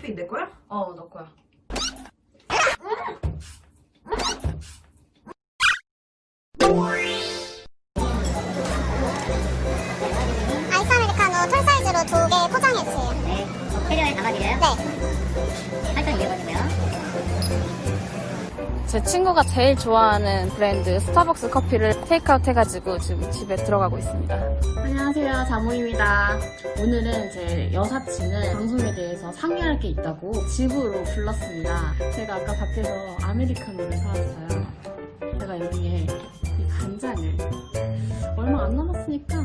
커피 내 거야? 어, 너 거야. 아이스 아메리카노 톨 사이즈로 두 개 포장해 주세요. 네. 캐리어에 담아드려요? 네. 8,200원이고요. 제 친구가 제일 좋아하는 브랜드 스타벅스 커피를 테이크아웃 해가지고 지금 집에 들어가고 있습니다. 안녕하세요. 자모입니다. 오늘은 제 여사친은 방송에 대해서 상의할 게 있다고 집으로 불렀습니다. 제가 아까 밖에서 아메리카노를 사왔어요. 제가 여기에 이 간장을 얼마 안 남았으니까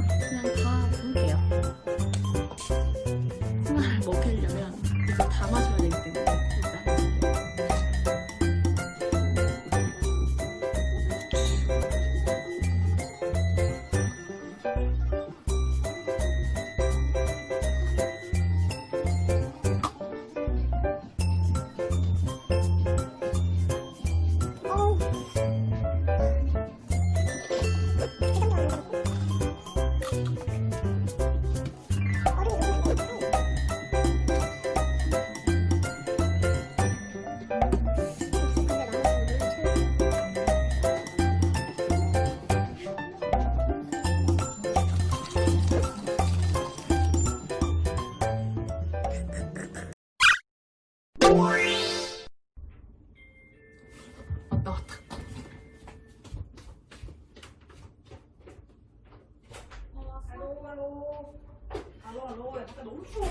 너무 추워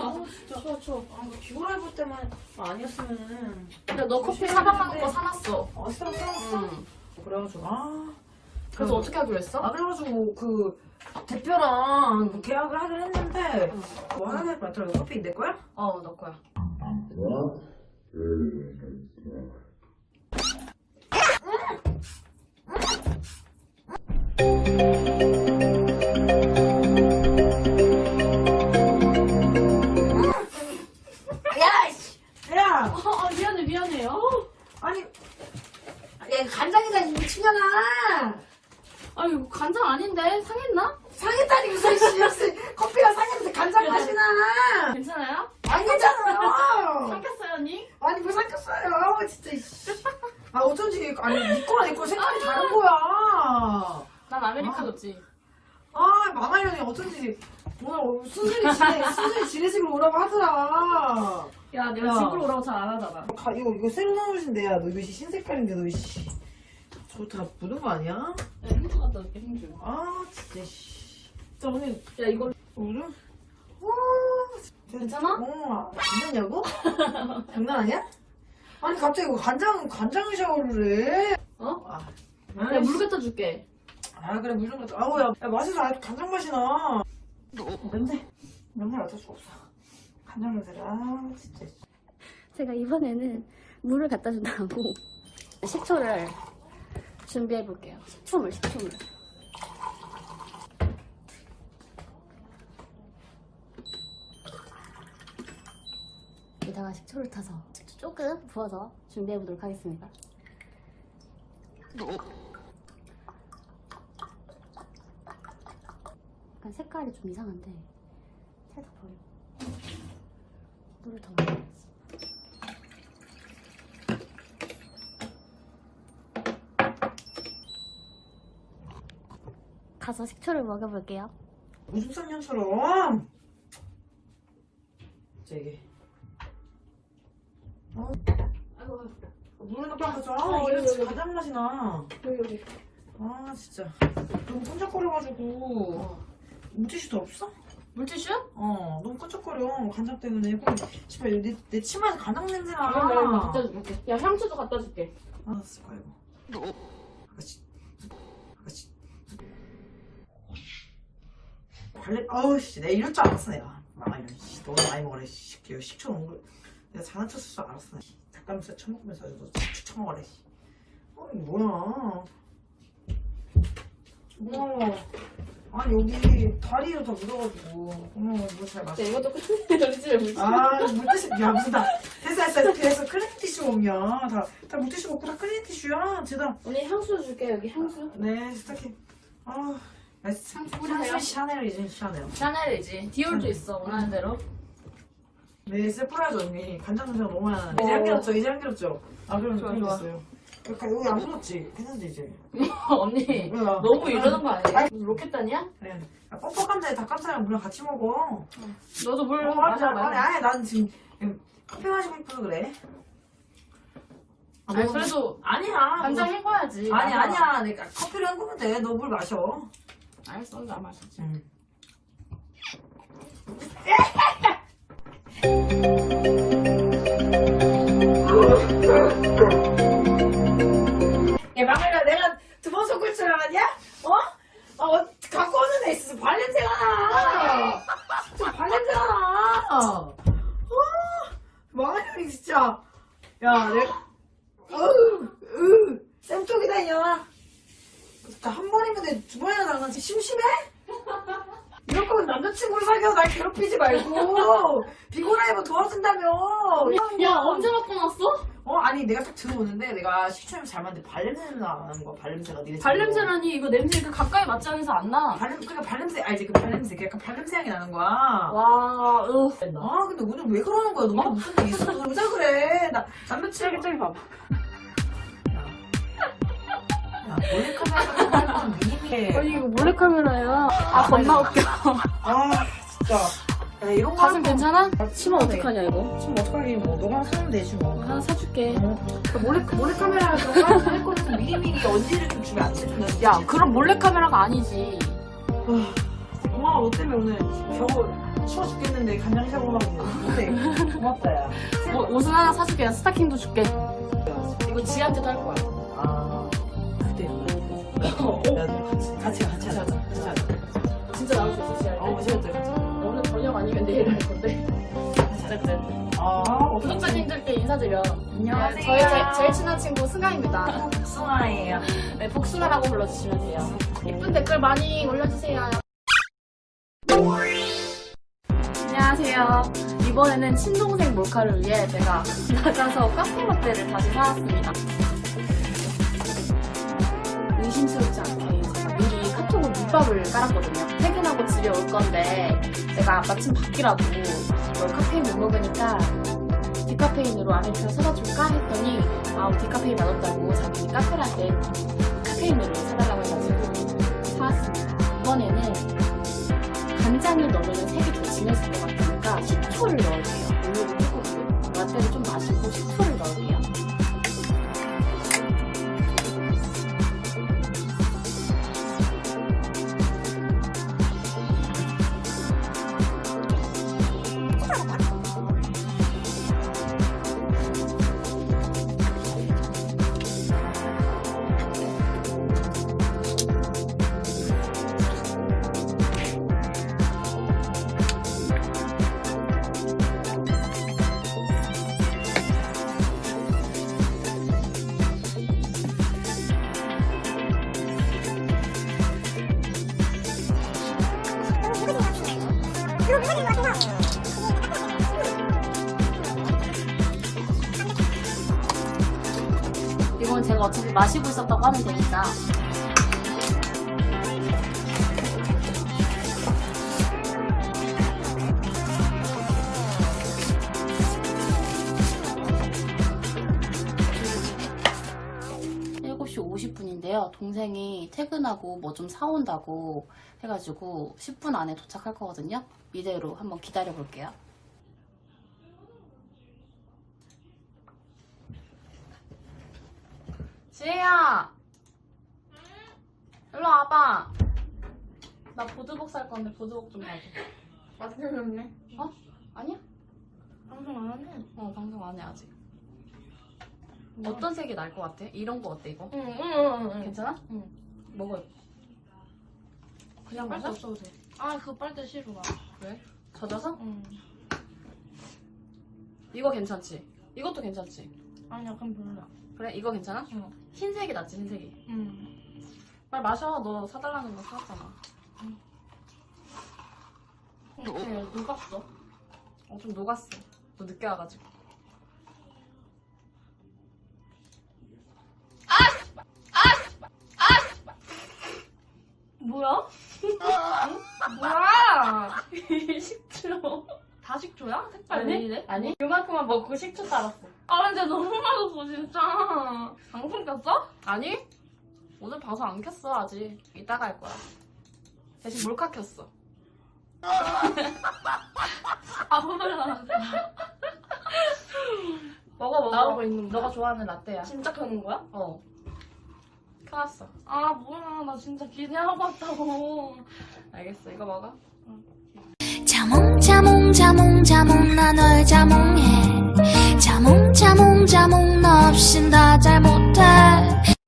아우 진짜 추워 추워 아 이거 비오라 볼 때만 아니었으면은 근데 너 커피 사달라는 거 사놨어. 어 쓰라 써놨어? 응. 그래가지고 아 그래서 어떻게 하기로 했어? 아 그래가지고 그 대표랑 뭐 계약을 하긴 했는데 뭐 하나 될것 같더라고 커피 내 거야? 어, 너 거야. One, two, three. 야 간장이다 이 미친년아 아유, 간장 아닌데? 상했나? 상했다니 무슨 씨 무슨 커피가 상했는데 간장 맛이 나 괜찮아요? 안 괜찮아요 삼켰어요, 언니? 아니 뭐 삭혔어요 아우 진짜 이씨. 아 어쩐지 아니 니 거랑 내 거랑 색깔이 다른 거야 난 아메리카노지. 아 망하려니 어쩐지 오늘 순순히 지내 순순히 지내식으로 오라고 하더라 야, 내가 야. 집으로 오라고 잘 안 하잖아. 가, 이거 이거 새로 나오신데 야너 이거 신색깔인데 너 이씨 저거 다 묻은 거 아니야? 야, 행주 갖다 줄게, 행주. 아 진짜 씨 진짜 오늘 야, 이거 오늘 와 괜찮아? 어 괜찮냐고? 장난 아니야? 아니 갑자기 이거 간장 간장 샤워를 해? 어? 아, 야, 물 갖다 줄게. 아 그래 물 좀 갖다 아우 야, 야 마셔서 아주 간장 맛이 나 냄새 냄새 어쩔 수가 없어 간장 냄새라 아 진짜 제가 이번에는 물을 갖다 준다고 식초를 준비해 볼게요. 식초물, 식초물. 여기다가 식초를 타서 식초 조금 부어서 준비해 보도록 하겠습니다. 약간 색깔이 좀 이상한데 살짝 버리고 물을 더 넣어야지. 가서 식초를 먹여볼게요. 무슨 쌍년처럼 저기 어? 아이고, 물을 거죠? 아, 아, 이거 진짜. 간장 맛이 나 여기, 여기. 아 진짜 너무 끈적거려가지고 어. 물티슈도 없어? 물티슈? 어 너무 끈적거려. 간장 때문에. 꼭 씨발 내, 내 치마에서 간장 냄새 나 아, 나 이거 갖다 줄게. 야, 향수도 갖다 줄게. 아 진짜 이거 아가씨. 아가씨. 발레 아우 씨내 이럴 줄 알았어 내가. 아 이런 씨. 너무 많이 먹으래 씨. 이거 식초 넣은 거 내가 장난쳤을 줄 알았어 씨. 닭가슴살 처먹으면서 너 식초 처먹으래 씨. 어 뭐야? 고마워 아니 여기 다리로 다 묻어가지고 고마워 이거 잘 마셔 야, 이것도 끝내. 우리 집에 물티슈. 아, 물티슈, 야, 무슨 다, 됐어, 됐어. 그래서 클린 티슈 몸이야. 다, 다 물티슈 먹고 다 클린 티슈야. 쟤다. 언니 향수 줄게, 여기 향수. 네, 스타킹. 아. 향수. 향수 샤넬이지, 샤넬. 샤넬이지. 디올도 있어, 원하는 대로. 네, 쎄뿌라죠 언니. 간장 냄새가 너무 나네. 이제 안 길었죠? 이제 안 길었죠? 아, 그럼 좋아, 좋아. 됐어요. 여기 여기 안 길었지? 괜찮지 이제? 언니 왜요? 너무 이러는 거 아니야? 로켓단이야? 그래. 야, 뻑뻑한데 닭가슴살이랑 물랑 같이 먹어. 너도 물 어, 마셔 아니, 아니, 마셔. 아니, 난 지금 커피 마시고 싶어서 그래. 아, 아니 너- 그래도 아니야. 간장 헹궈야지. 아니, 마셔. 아니야. 내가 커피를 헹구면 돼. 너 물 마셔. 알겠어, 나 마시지. 응. 말고 비고나이버 도와준다며 야, 언제 바꿔 놨어? 어 아니 내가 딱 들어오는데 내가 식초를 잘 만드는데 발냄새 나는 거야 발냄새가 니네. 발냄새라니 이거 냄새 그 가까이 맞지 않아서 안 나. 발냄 그러니까 발냄새 알지 그 발냄새 그 약간 발냄새 향이 나는 거야 와, 으. 아 근데 오늘 왜 그러는 거야 너무 무슨 일 있어 너 여자 그래 나 남자친구 저기 봐봐. 야 몰래카메라 하면 미니미해 아니 이거 몰래카메라야. 아 겁나 웃겨. 아 진짜 야 이런 거 가슴 괜찮아? 치마 어떡하냐 이거? 지금 어떡하니 뭐 너가 하나 사면 되지 뭐 하나 사줄게. 그 몰래 몰래 카메라 그런 거할 거면 미리미리 언지를 좀 주면 안 돼? 야, 그럼 몰래카메라가 아니지. 엄마가 너 때문에 오늘 겨우 추워 죽겠는데 간장 샤워하고 어때? 고맙다 야. 뭐, 옷은 하나 사줄게. 스타킹도 줄게. 이거 지한테도 할 거야. 아 그때 어, 야, 같이 같이 같이 하자. 같이 하자. 진짜 나올 수 있어, 지한테. 어 시간대 같 이. 오늘 저녁 아니면 내일 할 건데. 어쨌든. 아 구독자님들께 인사드려. 안녕하세요. 저희 제, 제일 친한 친구 승아입니다. 복숭아예요. 네, 복숭아라고 불러주시면 돼요. 예쁜 댓글 많이 올려주세요. 안녕하세요. 이번에는 친동생 몰카를 위해 제가 나가서 카페 라떼를 다시 사왔습니다. 의심스럽지 않게 제가 미리 카톡으로 밑밥을 깔았거든요. 퇴근하고 집에 올 건데 제가 마침 밖이라도 너 카페인 못 먹으니까 디카페인으로 아메리카노 사다 줄까? 했더니 아우 디카페인 맛없다고 자기 카페라떼 카페인으로 마시고 있었다고 하면 시 50분인데요. 동생이 퇴근하고 뭐 좀 사온다고 해가지고 10분 안에 도착할 거거든요. 이대로 한번 기다려 볼게요. 지혜야! 일로 와봐. 나 보드복 살 건데 보드복 좀 봐줘. 맞으셨네. 어? 아니야? 방송 안 하네. 어, 방송 안 해, 아직. 어떤 색이 나을 것 같아? 이런 거 어때, 이거? 응, 응, 응, 응. 괜찮아? 응. 먹어. 그냥 빨대 마셔? 없어도 돼. 아, 그거 빨대 싫어, 나. 왜? 젖어서? 응. 이거 괜찮지? 이것도 괜찮지? 아니야, 그럼 별로야. 그래? 이거 괜찮아? 응. 흰색이 낫지, 흰색이. 응. 빨리 마셔. 너 사달라는 거 사왔잖아. 네, 녹았어. 어, 좀 녹았어. 너 늦게 와가지고. 뭐야? 응? 뭐야? 시끄러. 다 식초야? 색깔 아니, 왜 이래? 아니. 그만큼만 먹고 식초 따랐어. 아, 근데 너무 맛없어, 진짜. 방송 켰어? 아니. 오늘 방송 안 켰어, 아직. 이따가 할 거야. 대신 몰카 켰어. 아, 몰라. 먹어, 먹어. 나오고 있는 너가 좋아하는 라떼야. 진짜 켜는 거야? 어. 켜놨어. 아, 뭐야. 나 진짜 기대하고 왔다고. 알겠어. 이거 먹어. 자몽 자몽 자몽 자몽 나 널 자몽해 자몽 자몽 자몽 너 없인 다 잘 못해